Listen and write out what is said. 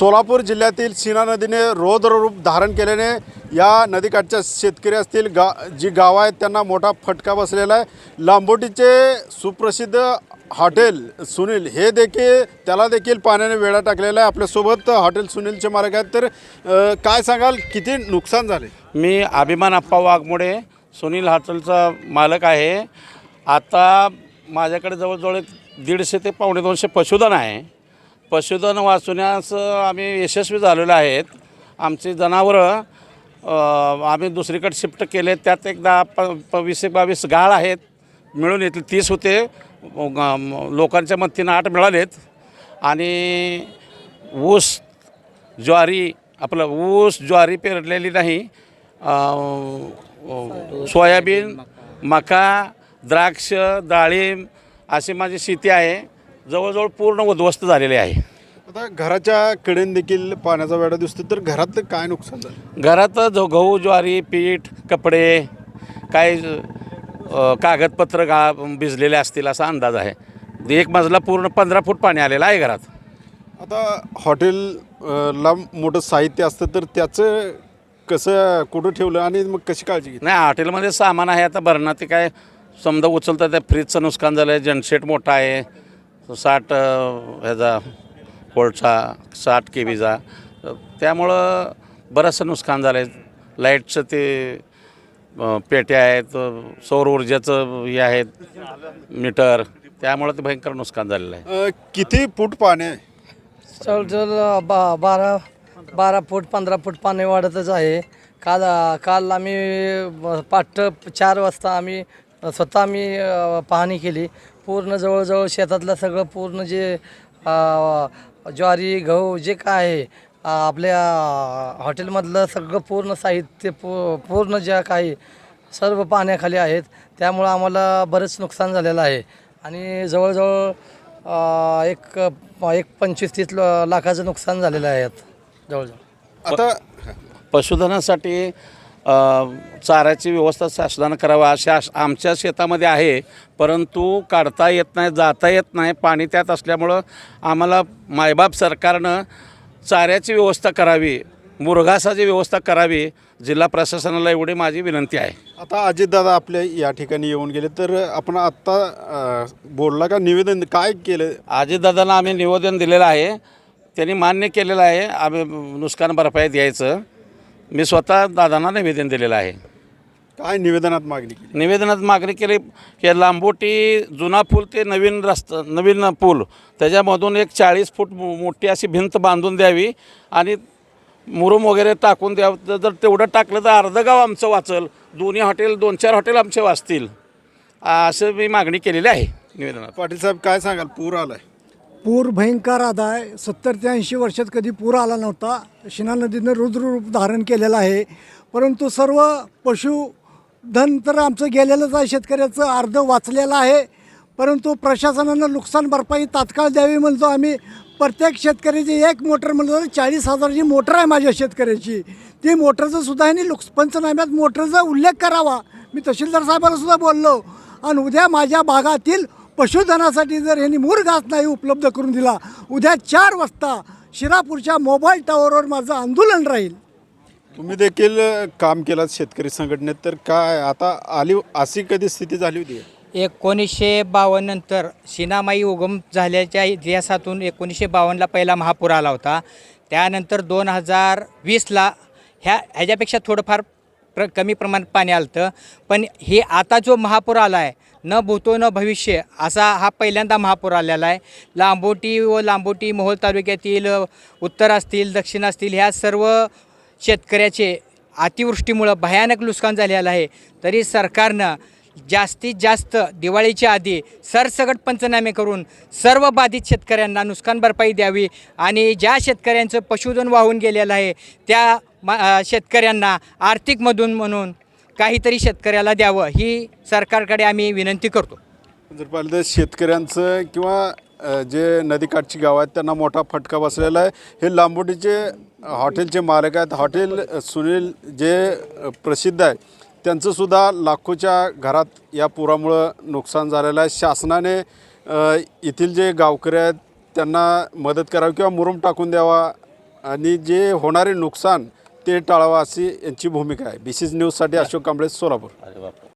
सोलापूर जिल्ह्यातील सीना नदीने रौद्र रूप धारण केल्याने या नदीकाठच्या शेतकरी असतील गा जी गावं आहेत त्यांना मोठा फटका बसलेला आहे. लांबोटीचे सुप्रसिद्ध हॉटेल सुनील हे देखील त्याला देखील पाण्याने वेढा टाकलेला आहे. आपल्यासोबत हॉटेल सुनीलचे मालक आहेत. तर अ, काय सांगाल किती नुकसान झाले? मी अभिमान अप्पा वाघमोडे सुनील हॉटेलचा मालक आहे. आता माझ्याकडे जवळजवळ एक दीडशे ते पावणे दोनशे पशुधन आहे. पशुधन वाचवण्यास आम्ही यशस्वी झालेलो आहेत. आमची जनावरं आम्ही दुसरीकडे शिफ्ट केले त्यात एकदा प प वीस एक बावीस गाळ आहेत. मिळून येतील तीस होते. लोकांच्या मतीनं आठ मिळालेत. आणि ऊस ज्वारी आपलं ऊस ज्वारी पेरलेली नाही. सोयाबीन मका द्राक्ष डाळिंब अशी माझी शेती आहे. जवळजवळ पूर्ण उद्ध्वस्त झालेली आहे. आता घराच्या कडेने देखील पाण्याचा वेढा दिसतो तर घरात काय नुकसान झालं? घरात जो गहू ज्वारी पीठ कपडे अ, कागदपत्र गा भिजलेले असतील असा अंदाज आहे. एक मजला पूर्ण पंधरा फूट पाणी आलेलं आहे घरात. आता हॉटेल अ, ला मोठं साहित्य असतं तर त्याचं कसं कुठं ठेवलं आणि मग कशी काळजी घेतली? नाही हॉटेलमध्ये सामान आहे आता भरणा ते काय समजा उचलतं त्या फ्रीजचं नुकसान झालं आहे जनसेट मोठा आहे साठ अं, ह्याचा व्होल्टचा साठ के बीचा त्यामुळं बरंचसं नुकसान झालं आहे लाईटचं ते पेट्या आहेत सौर ऊर्जेचं हे आहेत मीटर. त्यामुळं ते भयंकर नुकसान झालेलं आहे. अ, किती फूट पाणी आहे? जवळजवळ बा बारा बारा फूट पंधरा फूट पाणी वाढतच आहे. काल काल आम्ही पाठ चार वाजता आम्ही स्वतः आम्ही अ, पाहणी केली. पूर्ण जवळजवळ शेतातलं सगळं पूर्ण जे अ, ज्वारी गहू जे काय आहे आपल्या हॉटेलमधलं सगळं पूर्ण साहित्य पू पूर्ण ज्या काही सर्व पाण्याखाली आहेत त्यामुळं आम्हाला बरंच नुकसान झालेलं आहे. आणि जवळजवळ एक एक पंचवीस तीस ल- लाखाचं नुकसान झालेलं आहे यात जवळजवळ. आता पशुधनासाठी चाऱ्याची व्यवस्था शासनानं करावा अशा आमच्या शेतामध्ये आहे परंतु काढता येत नाही जाता येत नाही पाणी त्यात असल्यामुळं आम्हाला मायबाप सरकारनं चाऱ्याची व्यवस्था करावी मुरघासाची व्यवस्था करावी जिल्हा प्रशासनाला एवढी माझी विनंती आहे. आता अजितदादा आपल्या या ठिकाणी येऊन गेले तर आपण आत्ता बोलला का निवेदन काय केलं? अजितदादांना आम्ही निवेदन दिलेलं आहे त्यांनी मान्य केलेलं आहे आम्ही नुकसान भरपाई द्यायचं. मी स्वतः दादांना निवेदन दिलेलं आहे. काय निवेदनात मागणी केली? निवेदनात मागणी केली की लांबोटी जुना पूल ते नवीन रस्ता नवीन पूल त्याच्यामधून एक चाळीस फूट मोठी अशी भिंत बांधून द्यावी आणि मुरुम वगैरे टाकून द्यावं. जर तेवढं टाकलं तर अर्धं गाव आमचं वाचल दोन्ही हॉटेल दोन चार हॉटेल आमचे वाचतील. असं मी मागणी केलेली आहे निवेदनात. पाटील साहेब काय सांगाल? पूर आलाय. पूर भयंकर आदा आहे. सत्तर ते ऐंशी वर्षात कधी पूर आला नव्हता. शिना नदीनं रुद्र रूप धारण केलेलं आहे. परंतु सर्व पशुधन तर आमचं गेलेलंच आहे. शेतकऱ्याचं अर्ध वाचलेलं आहे. परंतु प्रशासनानं नुकसान भरपाई तात्काळ द्यावी म्हणतो आम्ही. प्रत्येक शेतकऱ्याची एक मोटर म्हणलं तर चाळीस हजारची मोटर आहे माझ्या शेतकऱ्याची. ती मोटरचं सुद्धा ह्यांनी लुक्स पंचनाम्यात मोटरचा उल्लेख करावा. मी तहसीलदार साहेबांना सुद्धा बोललो. आणि उद्या माझ्या भागातील पशुधनासाठी जर यांनी मूर घास नाही उपलब्ध करून दिला उद्या चार वाजता शिरापूरच्या मोबाईल टॉवरवर माझं आंदोलन राहील. तुम्ही देखील काम केलं शेतकरी संघटनेत तर काय आता आली अशी कधी स्थिती झाली होती? एकोणीसशे बावन्न नंतर सिनामाई उगम झाल्याच्या इतिहासातून एकोणीसशे बावन्नला पहिला महापूर आला होता. त्यानंतर दोन हजार वीसला ह्या ह्याच्यापेक्षा थोडंफार प्र कमी प्रमाणात पाणी आलं होतं पण हे आता जो महापूर आला आहे न भूतो न भविष्य असा हा पहिल्यांदा महापूर आलेला आहे. लांबोटी व लांबोटी मोहोळ तालुक्यातील उत्तर असतील दक्षिण असतील ह्या सर्व शेतकऱ्याचे अतिवृष्टीमुळं भयानक नुकसान झालेलं आहे. तरी सरकारनं जास्तीत जास्त दिवाळीच्या आधी सरसगट पंचनामे करून सर्व बाधित शेतकऱ्यांना नुकसान भरपाई द्यावी आणि ज्या शेतकऱ्यांचं पशुधन वाहून गेलेलं आहे त्या मा शेतकऱ्यांना आर्थिक मधून म्हणून काहीतरी शेतकऱ्याला द्यावं ही सरकारकडे आम्ही विनंती करतो. जर पाहिलं तर शेतकऱ्यांचं किंवा जे नदीकाठची गावं आहेत त्यांना मोठा फटका बसलेला आहे. हे लांबोटीचे हॉटेलचे मालक आहेत. हॉटेल सुनील जे प्रसिद्ध आहे त्यांचंसुद्धा लाखोच्या घरात या पुरामुळं नुकसान झालेलं आहे. शासनाने येथील जे गावकरी आहेत त्यांना मदत करावी किंवा मुरुम टाकून द्यावा. आणि जे होणारे नुकसान ते टाळावा अशी यांची भूमिका आहे. बी सी न्यूजसाठी अशोक कांबळे सोलापूर.